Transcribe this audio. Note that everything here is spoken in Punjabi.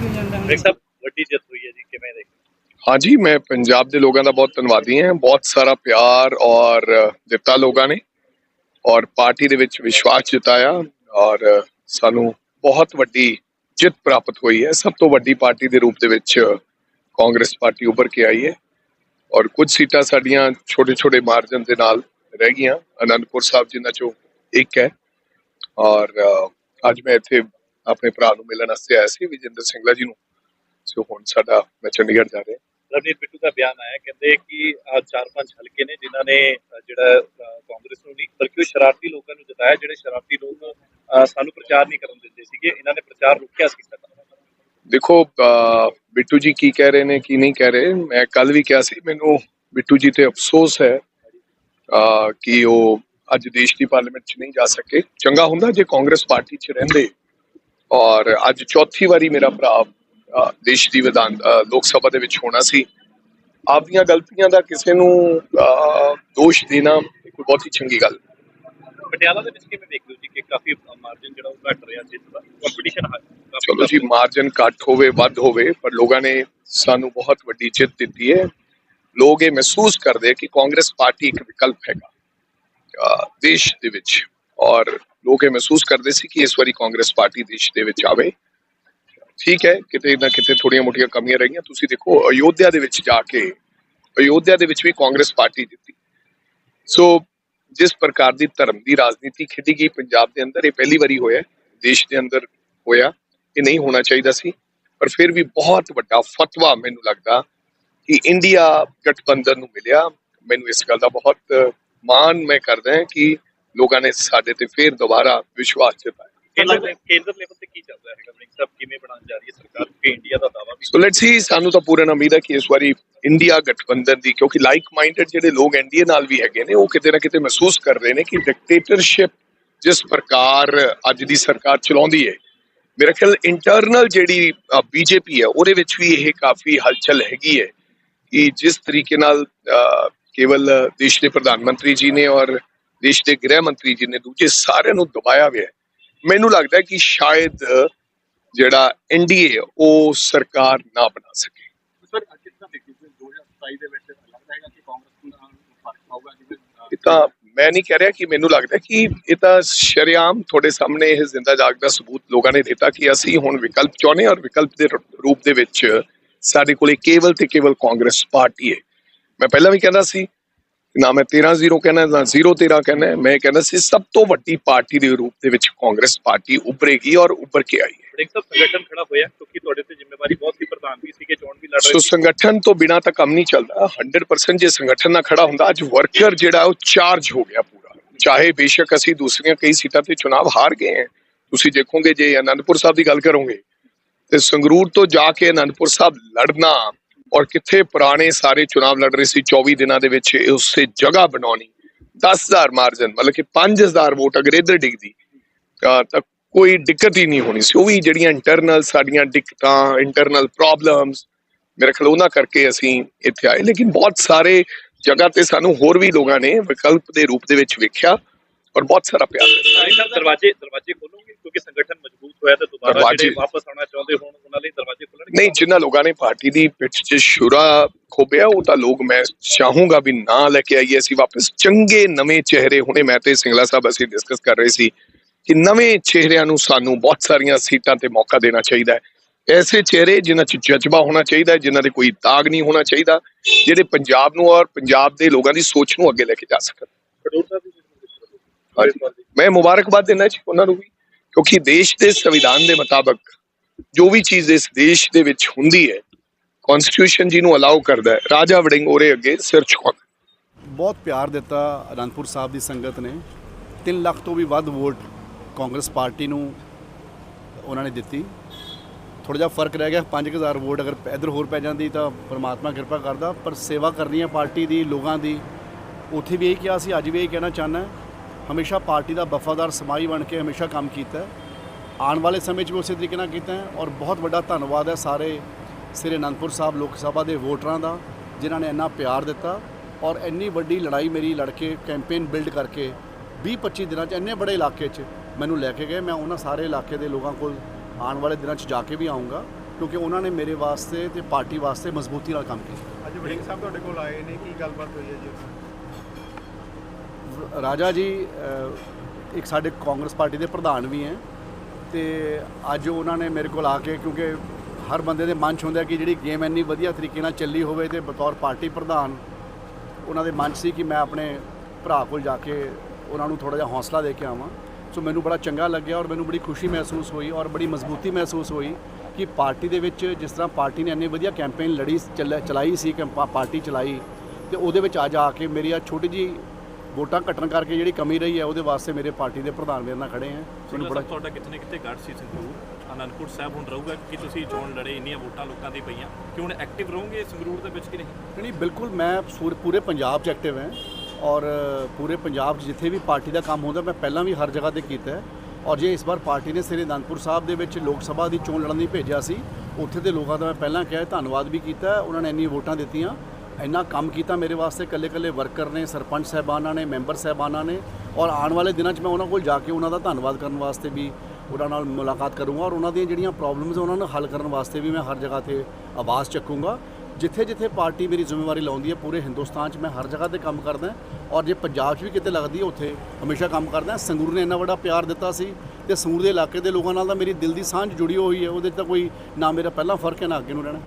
ਸਾਹਿਬ ਵੱਡੀ ਜਿੱਤ ਹੋਈ ਹੈ ਜੀ ਕਿਵੇਂ ਦੇਖ ਹਾਂਜੀ ਮੈਂ ਪੰਜਾਬ ਦੇ ਲੋਕਾਂ ਦਾ ਬਹੁਤ ਧੰਨਵਾਦੀ ਹਾਂ। ਬਹੁਤ ਸਾਰਾ ਪਿਆਰ ਔਰ ਦਿੱਤਾ ਲੋਕਾਂ ਨੇ ਔਰ ਪਾਰਟੀ ਦੇ ਵਿੱਚ ਵਿਸ਼ਵਾਸ ਜਤਾਇਆ ਔਰ ਸਾਨੂੰ ਬਹੁਤ ਵੱਡੀ ਜਿੱਤ ਪ੍ਰਾਪਤ ਹੋਈ ਹੈ। ਸਭ ਤੋਂ ਵੱਡੀ ਪਾਰਟੀ ਦੇ ਰੂਪ ਦੇ ਵਿੱਚ ਕਾਂਗਰਸ ਪਾਰਟੀ ਉੱਭਰ ਕੇ ਆਈ ਹੈ ਔਰ ਕੁਝ ਸੀਟਾਂ ਸਾਡੀਆਂ ਛੋਟੇ ਛੋਟੇ ਮਾਰਜਨ ਦੇ ਨਾਲ ਰਹਿ ਗਈਆਂ। ਅਨੰਦਪੁਰ ਸਾਹਿਬ ਜਿਨ੍ਹਾਂ ਚੋਂ ਇੱਕ ਹੈ ਔਰ ਅੱਜ ਮੈਂ ਇੱਥੇ ਆਪਣੇ ਭਰਾ ਨੂੰ ਮਿਲਣ ਵਾਸਤੇ ਆਇਆ ਸੀ ਵਿਜੇਂਦਰ ਸਿੰਘਲਾ ਜੀ ਨੂੰ। ਸੋ ਹੁਣ ਸਾਡਾ ਮੈਂ ਚੰਡੀਗੜ੍ਹ ਜਾ ਰਿਹਾ। ਰਵਨੀਤ ਬਿੱਟੂ ਦਾ ਬਿਆਨ ਆਇਆ ਕਹਿੰਦੇ ਕਿ ਆਹ ਚਾਰ ਪੰਜ ਹਲਕੇ ਨੇ ਜਿਨ੍ਹਾਂ ਨੇ ਜਿਹੜਾ ਕਾਂਗਰਸ ਨੂੰ ਨਹੀਂ ਬਲਕਿ ਸ਼ਰਾਰਤੀ ਲੋਕਾਂ ਨੂੰ ਜਿਤਾਇਆ ਜਿਹੜੇ ਸ਼ਰਾਰਤੀ ਲੋਕ ਸਾਨੂੰ ਪ੍ਰਚਾਰ ਨਹੀਂ ਕਰਨ ਦਿੰਦੇ ਸੀਗੇ ਇਹਨਾਂ ਨੇ ਪ੍ਰਚਾਰ ਰੋਕਿਆ ਸੀ ਸਾਡਾ। ਦੇਖੋ ਬਿੱਟੂ ਜੀ ਕੀ ਕਹਿ ਰਹੇ ਨੇ ਕੀ ਨਹੀਂ ਕਹਿ ਰਹੇ ਮੈਂ ਕੱਲ ਵੀ ਕਿਹਾ ਸੀ ਮੈਨੂੰ ਬਿੱਟੂ ਜੀ ਤੇ ਅਫਸੋਸ ਹੈ ਕਿ ਉਹ ਅੱਜ ਦੇਸ਼ ਦੀ ਪਾਰਲੀਮੈਂਟ 'ਚ ਨਹੀਂ ਜਾ ਸਕੇ। ਚੰਗਾ ਹੁੰਦਾ ਜੇ ਕਾਂਗਰਸ ਪਾਰਟੀ 'ਚ ਰਹਿੰਦੇ। ਔਰ ਅੱਜ ਚੌਥੀ ਵਾਰੀ ਮੇਰਾ ਭਰਾ ਦੇਸ਼ ਦੀ ਵਿਧਾਨ ਲੋਕ ਸਭਾ ਦੇ ਵਿੱਚ ਹੋਣਾ ਸੀ। ਆਪਦੀਆਂ ਗਲਤੀਆਂ ਦਾ ਕਿਸੇ ਨੂੰ ਦੋਸ਼ ਦੇਣਾ ਕੋਈ ਬਹੁਤੀ ਚੰਗੀ ਗੱਲ। ਪਟਿਆਲਾ ਦੇ ਵਿੱਚ ਕਿਵੇਂ ਵੇਖਦੇ ਹੋ ਜੀ ਕਿ ਕਾਫੀ ਮਾਰਜਨ ਜਿਹੜਾ ਉਹ ਘਟ ਰਿਹਾ ਜਿੱਤ ਦਾ? ਕੰਪੀਟੀਸ਼ਨ ਹੈ ਚਲੋ ਜੀ ਮਾਰਜਨ ਘੱਟ ਹੋਵੇ ਵੱਧ ਹੋਵੇ ਪਰ ਲੋਕਾਂ ਨੇ ਸਾਨੂੰ ਬਹੁਤ ਵੱਡੀ ਜਿੱਤ ਦਿੱਤੀ ਹੈ। ਲੋਕ ਇਹ ਮਹਿਸੂਸ ਕਰਦੇ ਕਿ ਕਾਂਗਰਸ ਪਾਰਟੀ ਇੱਕ ਵਿਕਲਪ ਹੈਗਾ ਦੇਸ਼ ਦੇ ਵਿੱਚ। ਔਰ ਲੋਕ ਇਹ ਮਹਿਸੂਸ ਕਰਦੇ ਸੀ ਕਿ ਇਸ ਵਾਰੀ ਕਾਂਗਰਸ ਪਾਰਟੀ ਦੇਸ਼ ਦੇ ਵਿੱਚ ਆਵੇ। ਠੀਕ ਹੈ, ਕਿਤੇ ਨਾ ਕਿਤੇ ਥੋੜੀਆਂ ਮੋਟੀਆਂ ਕਮੀਆਂ ਰਹੀਆਂ। ਤੁਸੀਂ ਦੇਖੋ, ਅਯੋਧਿਆ ਦੇ ਵਿੱਚ ਜਾ ਕੇ, ਅਯੋਧਿਆ ਦੇ ਵਿੱਚ ਵੀ ਕਾਂਗਰਸ ਪਾਰਟੀ ਜਿੱਤੀ। ਸੋ ਜਿਸ ਪ੍ਰਕਾਰ ਦੀ ਧਰਮ ਦੀ ਰਾਜਨੀਤੀ ਖੇਡੀ ਗਈ ਪੰਜਾਬ ਦੇ ਅੰਦਰ, ਇਹ ਪਹਿਲੀ ਵਾਰੀ ਹੋਇਆ, ਦੇਸ਼ ਦੇ ਅੰਦਰ ਹੋਇਆ। ਇਹ ਨਹੀਂ ਹੋਣਾ ਚਾਹੀਦਾ ਸੀ। ਪਰ ਫਿਰ ਵੀ ਬਹੁਤ ਵੱਡਾ ਫਤਵਾ ਮੈਨੂੰ ਲੱਗਦਾ ਕਿ ਇੰਡੀਆ ਗਠਬੰਧਨ ਨੂੰ ਮਿਲਿਆ। ਮੈਨੂੰ ਇਸ ਗੱਲ ਦਾ ਬਹੁਤ ਮਾਣ ਮੈਂ ਕਰਦਾ ਹਾਂ ਕਿ ਲੋਕਾਂ ਨੇ ਸਾਡੇ ਤੇ ਫਿਰ ਦੁਬਾਰਾ ਵਿਸ਼ਵਾਸ ਜਤਾਇਆ। ਕੇਂਦਰ ਕੇਂਦਰ ਲੈਵਲ ਤੇ ਕੀ ਚੱਲ ਰਿਹਾ ਹੈਗਾ? ਬ੍ਰਿੰਕ ਸਾਹਿਬ ਕਿਵੇਂ ਬਣਾਉਣ ਜਾ ਰਹੀ ਹੈ ਸਰਕਾਰ? ਕਿ ਇੰਡੀਆ ਦਾ ਦਾਵਾ ਵੀ ਸੋ ਲੈਟਸ ਸੀ ਸਾਨੂੰ ਤਾਂ ਪੂਰਨ ਉਮੀਦ ਹੈ ਕਿ ਇਸ ਵਾਰੀ ਇੰਡੀਆ ਗਠਬੰਧਨ ਦੀ ਕਿਉਂਕਿ ਲਾਈਕ ਮਾਈਂਡਡ ਜਿਹੜੇ ਲੋਕ ਐਨਡੀਏ ਨਾਲ ਵੀ ਹੈਗੇ ਨੇ ਉਹ ਕਿਤੇ ਨਾ ਕਿਤੇ ਮਹਿਸੂਸ ਕਰ ਰਹੇ ਨੇ ਕਿ ਡਿਕਟੇਟਰਸ਼ਿਪ ਜਿਸ ਪ੍ਰਕਾਰ ਅੱਜ ਦੀ ਸਰਕਾਰ ਚਲਾਉਂਦੀ ਹੈ ਮੇਰਾ ਖਿਆਲ ਇੰਟਰਨਲ ਜਿਹੜੀ ਬੀਜੇਪੀ ਹੈ ਉਹਦੇ ਵਿੱਚ ਵੀ ਇਹ ਕਾਫੀ ਹਲਚਲ ਹੈਗੀ ਹੈ ਕਿ ਜਿਸ ਤਰੀਕੇ ਨਾਲ ਕੇਵਲ ਦੇਸ਼ ਦੇ ਪ੍ਰਧਾਨ ਮੰਤਰੀ ਜੀ ਨੇ ਔਰ ਦੇਸ਼ ਦੇ ਗ੍ਰਹਿ ਮੰਤਰੀ ਜੀ ਨੇ ਦੂਜੇ ਸਾਰਿਆਂ ਨੂੰ ਦਬਾਇਆ ਹੋਇਆ ਮੈਨੂੰ ਲੱਗਦਾ ਕਿ ਸ਼ਾਇਦ ਜਿਹੜਾ ਐਨਡੀਏ ਉਹ ਸਰਕਾਰ ਨਾ ਬਣਾ ਸਕੇ। ਸਰ ਕਿਸ ਤਰ੍ਹਾਂ ਦੇਖਦੇ ਹੋ 2027 ਦੇ ਵਿੱਚ ਲੱਗਦਾ ਹੈਗਾ ਕਿ ਕਾਂਗਰਸ ਨੂੰ ਫ਼ਰਕ ਪਾਊਗਾ ਜਿਵੇਂ ਅਹ, ਇਹ ਤਾਂ ਮੈਂ ਨਹੀਂ ਕਹਿ ਰਿਹਾ ਕਿ ਮੈਨੂੰ ਲੱਗਦਾ ਕਿ ਇਹ ਤਾਂ ਸ਼ਰਿਆਮ ਤੁਹਾਡੇ ਸਾਹਮਣੇ ਇਹ ਜ਼ਿੰਦਾ ਜਾਗਦਾ ਸਬੂਤ ਲੋਕਾਂ ਨੇ ਦਿੱਤਾ ਕਿ ਅਸੀਂ ਹੁਣ ਵਿਕਲਪ ਚਾਹੁੰਦੇ ਹਾਂ ਔਰ ਵਿਕਲਪ ਦੇ ਰੂਪ ਦੇ ਵਿੱਚ ਸਾਡੇ ਕੋਲੇ ਕੇਵਲ ਤੇ ਕੇਵਲ ਕਾਂਗਰਸ ਪਾਰਟੀ ਹੈ। ਮੈਂ ਪਹਿਲਾਂ ਵੀ ਕਹਿੰਦਾ ਸੀ ਨਾ ਮੈਂ 13-0 ਕਹਿੰਦਾ ਨਾ 0-13 ਕਹਿੰਦਾ ਮੈਂ ਕਹਿੰਦਾ ਸੀ ਸਭ ਤੋਂ ਵੱਡੀ ਪਾਰਟੀ ਦੇ ਰੂਪ ਦੇ ਵਿੱਚ ਕਾਂਗਰਸ ਪਾਰਟੀ ਉੱਭਰੇਗੀ ਔਰ ਉੱਭਰ ਕੇ ਆਈ ਹੈ। ਬ੍ਰਿੰਕ ਸਾਹਿਬ ਸੰਗਠਨ ਖੜਾ ਹੋਇਆ ਕਿਉਂਕਿ ਤੁਹਾਡੇ ਤੇ ਜ਼ਿੰਮੇਵਾਰੀ ਬਹੁਤ ਸੀ ਪ੍ਰਧਾਨ ਵੀ ਸੀਗੇ ਚੋਣ ਵੀ ਲੜ ਰਹੇ ਸੀ ਸੰਗਠਨ ਤੋਂ ਬਿਨਾ ਤਾਂ ਕੰਮ ਨਹੀਂ ਚੱਲਦਾ। 100% ਜੇ ਸੰਗਠਨ ਨਾ ਖੜਾ ਹੁੰਦਾ ਅੱਜ ਵਰਕਰ ਜਿਹੜਾ ਉਹ ਚਾਰਜ ਹੋ ਗਿਆ ਪੂਰਾ। ਚਾਹੇ ਬੇਸ਼ੱਕ ਅਸੀਂ ਦੂਸਰੀਆਂ ਕਈ ਸੀਟਾਂ ਤੇ ਚੁਣਾਵ ਹਾਰ ਗਏ ਹਾਂ। ਤੁਸੀਂ ਦੇਖੋਗੇ ਜੇ ਅਨੰਦਪੁਰ ਸਾਹਿਬ ਦੀ ਗੱਲ ਕਰੋਗੇ ਤੇ ਸੰਗਰੂਰ ਤੋਂ ਜਾ ਕੇ ਅਨੰਦਪੁਰ ਸਾਹਿਬ ਲੜਨਾ ਔਰ ਕਿੱਥੇ ਪੁਰਾਣੇ ਸਾਰੇ ਚੁਣਾਵ ਲੜ ਰਹੇ ਸੀ 24 ਦਿਨਾਂ ਦੇ ਵਿੱਚ ਉਸੇ ਜਗ੍ਹਾ ਬਣਾਉਣੀ। 10000 ਮਾਰਜਨ ਮਤਲਬ ਕਿ 5000 ਵੋਟ ਅਗਰ ਇੱਧਰ ਡਿੱਗਦੀ, ਤਾਂ ਕੋਈ ਦਿੱਕਤ ਹੀ ਨਹੀਂ ਹੋਣੀ ਸੀ। ਉਹ ਵੀ ਜਿਹੜੀਆਂ ਇੰਟਰਨਲ ਸਾਡੀਆਂ ਦਿੱਕਤਾਂ ਇੰਟਰਨਲ ਪ੍ਰੋਬਲਮਸ ਮੇਰੇ ਖਿਆਲ ਉਹਨਾਂ ਕਰਕੇ ਅਸੀਂ ਇੱਥੇ ਆਏ। ਲੇਕਿਨ ਬਹੁਤ ਸਾਰੇ ਜਗ੍ਹਾ ਤੇ ਸਾਨੂੰ ਹੋਰ ਵੀ ਲੋਕਾਂ ਨੇ ਵਿਕਲਪ ਦੇ ਰੂਪ ਦੇ ਵਿੱਚ ਵੇਖਿਆ। ਔਰ ਬਹੁਤ ਸਾਰਾ ਪਿਆਰ ਦਿੱਤਾ ਦਰਵਾਜ਼ੇ ਦਰਵਾਜ਼ੇ ਖੋਲੋਗੇ ਕਿਉਂਕਿ ਸੰਗਠਨ ਮਜ਼ਬੂਤ ਹੋਇਆ ਤੇ ਦੁਬਾਰਾ ਜਿਹੜੇ ਵਾਪਸ ਆਉਣਾ ਚਾਹੁੰਦੇ ਹੋਣ ਉਹਨਾਂ ਲਈ ਦਰਵਾਜ਼ੇ ਖੁੱਲਣਗੇ। ਨਹੀਂ ਜਿਨ੍ਹਾਂ ਲੋਕਾਂ ਨੇ ਪਾਰਟੀ ਦੀ ਪਿੱਠ 'ਚ ਸ਼ੁਰਾ ਖੋਬਿਆ ਉਹ ਤਾਂ ਲੋਕ ਮੈਂ ਚਾਹੂੰਗਾ ਵੀ ਨਾ ਲੈ ਕੇ ਆਈਏ। ਅਸੀਂ ਵਾਪਸ ਚੰਗੇ ਨਵੇਂ ਚਿਹਰੇ ਹੁਣੇ ਮੈਂ ਤੇ ਸਿੰਗਲਾ ਸਾਹਿਬ ਅਸੀਂ ਡਿਸਕਸ ਕਰ ਰਹੇ ਸੀ ਕਿ ਨਵੇਂ ਚਿਹਰਿਆਂ ਨੂੰ ਸਾਨੂੰ ਬਹੁਤ ਸਾਰੀਆਂ ਸੀਟਾਂ ਤੇ ਮੌਕਾ ਦੇਣਾ ਚਾਹੀਦਾ ਹੈ। ਐਸੇ ਚਿਹਰੇ ਜਿਨ੍ਹਾਂ 'ਚ ਜਜ਼ਬਾ ਹੋਣਾ ਚਾਹੀਦਾ ਹੈ ਜਿਨ੍ਹਾਂ ਦੇ ਕੋਈ ਦਾਗ ਨਹੀਂ ਹੋਣਾ ਚਾਹੀਦਾ ਜਿਹੜੇ ਪੰਜਾਬ ਨੂੰ ਔਰ ਪੰਜਾਬ ਦੇ ਲੋਕਾਂ ਦੀ ਸੋਚ ਨੂੰ ਅੱਗੇ ਲੈ ਕੇ ਜਾ ਸਕਣ ਖਡੂਰ ਸਾਹਿਬ ਦੀ ਹਾਂਜੀ। ਮੈਂ ਮੁਬਾਰਕਬਾਦ ਦੇਣਾ ਜੀ ਉਹਨਾਂ ਨੂੰ ਵੀ, ਕਿਉਂਕਿ ਦੇਸ਼ ਦੇ ਸੰਵਿਧਾਨ ਦੇ ਮੁਤਾਬਕ ਜੋ ਵੀ ਚੀਜ਼ ਇਸ ਦੇਸ਼ ਦੇ ਵਿੱਚ ਹੁੰਦੀ ਹੈ ਕਨਸਟੀਟਿਊਸ਼ਨ ਜੀ ਨੂੰ ਅਲਾਉ ਕਰਦਾ ਹੈ। ਰਾਜਾ ਵੜਿੰਗ ਉਹਦੇ ਅੱਗੇ ਸਿਰ ਝੁਕਾਉਂਦਾ ਬਹੁਤ ਪਿਆਰ ਦਿੱਤਾ ਅਨੰਦਪੁਰ ਸਾਹਿਬ ਦੀ ਸੰਗਤ ਨੇ। 3 ਲੱਖ ਤੋਂ ਵੀ ਵੱਧ ਵੋਟ ਕਾਂਗਰਸ ਪਾਰਟੀ ਨੂੰ ਉਹਨਾਂ ਨੇ ਦਿੱਤੀ। ਥੋੜਾ ਜਿਹਾ ਫ਼ਰਕ ਰਹਿ ਗਿਆ 5000 ਵੋਟ ਅਗਰ ਇੱਧਰ ਹੋਰ ਪੈ ਜਾਂਦੀ ਤਾਂ ਪਰਮਾਤਮਾ ਕਿਰਪਾ ਕਰਦਾ, ਪਰ ਸੇਵਾ ਕਰਨੀ ਹੈ ਪਾਰਟੀ ਦੀ, ਲੋਕਾਂ ਦੀ। ਉੱਥੇ ਵੀ ਇਹ ਕਿਹਾ ਸੀ, ਅੱਜ ਵੀ ਇਹ ਕਹਿਣਾ ਚਾਹੁੰਦਾ। ਹਮੇਸ਼ਾ ਪਾਰਟੀ ਦਾ ਵਫਾਦਾਰ ਸਮਾਈ ਬਣ ਕੇ ਹਮੇਸ਼ਾ ਕੰਮ ਕੀਤਾ ਹੈ। ਆਉਣ ਵਾਲੇ ਸਮੇਂ 'ਚ ਵੀ ਉਸੇ ਤਰੀਕੇ ਨਾਲ ਕੀਤਾ ਹੈ ਔਰ ਬਹੁਤ ਵੱਡਾ ਧੰਨਵਾਦ ਹੈ ਸਾਰੇ ਸ੍ਰੀ ਅਨੰਦਪੁਰ ਸਾਹਿਬ ਲੋਕ ਸਭਾ ਦੇ ਵੋਟਰਾਂ ਦਾ, ਜਿਨ੍ਹਾਂ ਨੇ ਇੰਨਾ ਪਿਆਰ ਦਿੱਤਾ ਔਰ ਇੰਨੀ ਵੱਡੀ ਲੜਾਈ ਮੇਰੀ ਲੜ ਕੇ ਕੈਂਪੇਨ ਬਿਲਡ ਕਰਕੇ 20-25 ਦਿਨਾਂ 'ਚ ਇੰਨੇ ਬੜੇ ਇਲਾਕੇ 'ਚ ਮੈਨੂੰ ਲੈ ਕੇ ਗਏ। ਮੈਂ ਉਹਨਾਂ ਸਾਰੇ ਇਲਾਕੇ ਦੇ ਲੋਕਾਂ ਕੋਲ ਆਉਣ ਵਾਲੇ ਦਿਨਾਂ 'ਚ ਜਾ ਕੇ ਵੀ ਆਉਂਗਾ ਕਿਉਂਕਿ ਉਹਨਾਂ ਨੇ ਮੇਰੇ ਵਾਸਤੇ ਤੇ ਪਾਰਟੀ ਵਾਸਤੇ ਮਜ਼ਬੂਤੀ ਨਾਲ ਕੰਮ ਕੀਤਾ। ਅੱਜ ਵੜਿੰਗ ਸਾਹਿਬ ਤੁਹਾਡੇ ਕੋਲ ਆਏ ਨੇ, ਕੀ ਗੱਲਬਾਤ ਹੋਈ ਹੈ ਜੀ? ਰਾਜਾ ਜੀ ਇੱਕ ਸਾਡੇ ਕਾਂਗਰਸ ਪਾਰਟੀ ਦੇ ਪ੍ਰਧਾਨ ਵੀ ਹੈ ਤੇ ਅੱਜ ਉਹਨਾਂ ਨੇ ਮੇਰੇ ਕੋਲ ਆ ਕੇ, ਕਿਉਂਕਿ ਹਰ ਬੰਦੇ ਦੇ ਮਨ 'ਚ ਹੁੰਦਾ ਕਿ ਜਿਹੜੀ ਗੇਮ ਇੰਨੀ ਵਧੀਆ ਤਰੀਕੇ ਨਾਲ ਚੱਲੀ ਹੋਵੇ ਤੇ ਬਤੌਰ ਪਾਰਟੀ ਪ੍ਰਧਾਨ, ਉਹਨਾਂ ਦੇ ਮਨ 'ਚ ਸੀ ਕਿ ਮੈਂ ਆਪਣੇ ਭਰਾ ਕੋਲ ਜਾ ਕੇ ਉਹਨਾਂ ਨੂੰ ਥੋੜਾ ਜਿਹਾ ਹੌਸਲਾ ਦੇ ਕੇ ਆਵਾਂ। ਸੋ ਮੈਨੂੰ ਬੜਾ ਚੰਗਾ ਲੱਗਿਆ ਔਰ ਮੈਨੂੰ ਬੜੀ ਖੁਸ਼ੀ ਮਹਿਸੂਸ ਹੋਈ ਔਰ ਬੜੀ ਮਜ਼ਬੂਤੀ ਮਹਿਸੂਸ ਹੋਈ ਕਿ ਪਾਰਟੀ ਦੇ ਵਿੱਚ ਜਿਸ ਤਰ੍ਹਾਂ ਪਾਰਟੀ ਨੇ ਇੰਨੀ ਵਧੀਆ ਕੈਂਪੇਨ ਲੜੀ, ਚੱਲ- ਚਲਾਈ ਸੀ ਕਿ ਪਾਰਟੀ ਚਲਾਈ ਤੇ ਉਹਦੇ ਵਿੱਚ ਅੱਜ ਆ ਕੇ ਮੇਰੀ ਆ ਛੋਟੀ ਜੀ ਵੋਟਾਂ ਘਟਣ ਕਰਕੇ ਜਿਹੜੀ ਕਮੀ ਰਹੀ ਹੈ ਉਹਦੇ ਵਾਸਤੇ ਮੇਰੇ ਪਾਰਟੀ ਦੇ ਪ੍ਰਧਾਨ ਮੇਰੇ ਨਾਲ ਖੜੇ ਹੈ ਸੁਣੋ ਬੜਾ ਤੁਹਾਡਾ ਕਿਤੇ ਨਾ ਕਿਤੇ ਘੱਟ ਸੀ ਸੰਗਰੂਰ ਅਨੰਦਪੁਰ ਸਾਹਿਬ ਹੁਣ ਰਹੂਗਾ ਕਿ ਤੁਸੀਂ ਚੋਣ ਲੜੇ ਇੰਨੀਆਂ ਵੋਟਾਂ ਲੋਕਾਂ ਦੀ ਪਈਆਂ? ਕਿ ਹੁਣ ਐਕਟਿਵ ਰਹੋਗੇ ਸੰਗਰੂਰ ਦੇ ਵਿੱਚ ਕਿ ਨਹੀਂ? ਨਹੀਂ ਬਿਲਕੁਲ ਮੈਂ ਪੂਰੇ ਪੰਜਾਬ 'ਚ ਐਕਟਿਵ ਹਾਂ ਔਰ ਪੂਰੇ ਪੰਜਾਬ 'ਚ ਜਿੱਥੇ ਵੀ ਪਾਰਟੀ ਦਾ ਕੰਮ ਹੁੰਦਾ ਮੈਂ ਪਹਿਲਾਂ ਵੀ ਹਰ ਜਗ੍ਹਾ ਤੇ ਕੀਤਾ ਹੈ। ਔਰ ਜੇ ਇਸ ਵਾਰ ਪਾਰਟੀ ਨੇ ਸ੍ਰੀ ਅਨੰਦਪੁਰ ਸਾਹਿਬ ਦੇ ਵਿੱਚ ਲੋਕ ਸਭਾ ਦੀ ਚੋਣ ਲੜਨ ਲਈ ਭੇਜਿਆ ਸੀ ਉੱਥੇ ਦੇ ਲੋਕਾਂ ਦਾ ਮੈਂ ਪਹਿਲਾਂ ਕਿਹਾ ਧੰਨਵਾਦ ਵੀ ਕੀਤਾ। ਉਹਨਾਂ ਨੇ ਇੰਨੀਆਂ ਵੋਟਾਂ ਦਿੱਤੀਆਂ। ਇੰਨਾ ਕੰਮ ਕੀਤਾ ਮੇਰੇ ਵਾਸਤੇ ਇਕੱਲੇ ਇਕੱਲੇ ਵਰਕਰ ਨੇ, ਸਰਪੰਚ ਸਾਹਿਬਾਨਾਂ ਨੇ ਮੈਂਬਰ ਸਾਹਿਬਾਨਾਂ ਨੇ, ਔਰ ਆਉਣ ਵਾਲੇ ਦਿਨਾਂ 'ਚ ਮੈਂ ਉਹਨਾਂ ਕੋਲ ਜਾ ਕੇ ਉਹਨਾਂ ਦਾ ਧੰਨਵਾਦ ਕਰਨ ਵਾਸਤੇ ਵੀ ਉਹਨਾਂ ਨਾਲ ਮੁਲਾਕਾਤ ਕਰੂੰਗਾ ਔਰ ਉਹਨਾਂ ਦੀਆਂ ਜਿਹੜੀਆਂ ਪ੍ਰੋਬਲਮਸ ਉਹਨਾਂ ਨੂੰ ਹੱਲ ਕਰਨ ਵਾਸਤੇ ਵੀ ਮੈਂ ਹਰ ਜਗ੍ਹਾ ਤੇ ਆਵਾਜ਼ ਚੱਕੂੰਗਾ। ਜਿੱਥੇ ਜਿੱਥੇ ਪਾਰਟੀ ਮੇਰੀ ਜ਼ਿੰਮੇਵਾਰੀ ਲਾਉਂਦੀ ਹੈ, ਪੂਰੇ ਹਿੰਦੁਸਤਾਨ 'ਚ ਮੈਂ ਹਰ ਜਗ੍ਹਾ ਤੇ ਕੰਮ ਕਰਦਾ ਔਰ ਜੇ ਪੰਜਾਬ 'ਚ ਵੀ ਕਿਤੇ ਲੱਗਦੀ ਹੈ, ਉੱਥੇ ਹਮੇਸ਼ਾ ਕੰਮ ਕਰਦਾ ਸੰਗਰੂਰ ਨੇ ਇੰਨਾ ਵੱਡਾ ਪਿਆਰ ਦਿੱਤਾ ਸੀ ਤੇ ਸੰਗਰੂਰ ਦੇ ਇਲਾਕੇ ਦੇ ਲੋਕਾਂ ਨਾਲ ਤਾਂ ਮੇਰੀ ਦਿਲ ਦੀ ਸਾਂਝ ਜੁੜੀ ਹੋਈ ਹੈ, ਉਹਦੇ 'ਚ ਤਾਂ ਕੋਈ ਨਾ ਮੇਰਾ ਪਹਿਲਾਂ ਫ਼ਰਕ ਹੈ, ਨਾ ਅੱਗੇ ਨੂੰ ਰਹਿਣਾ।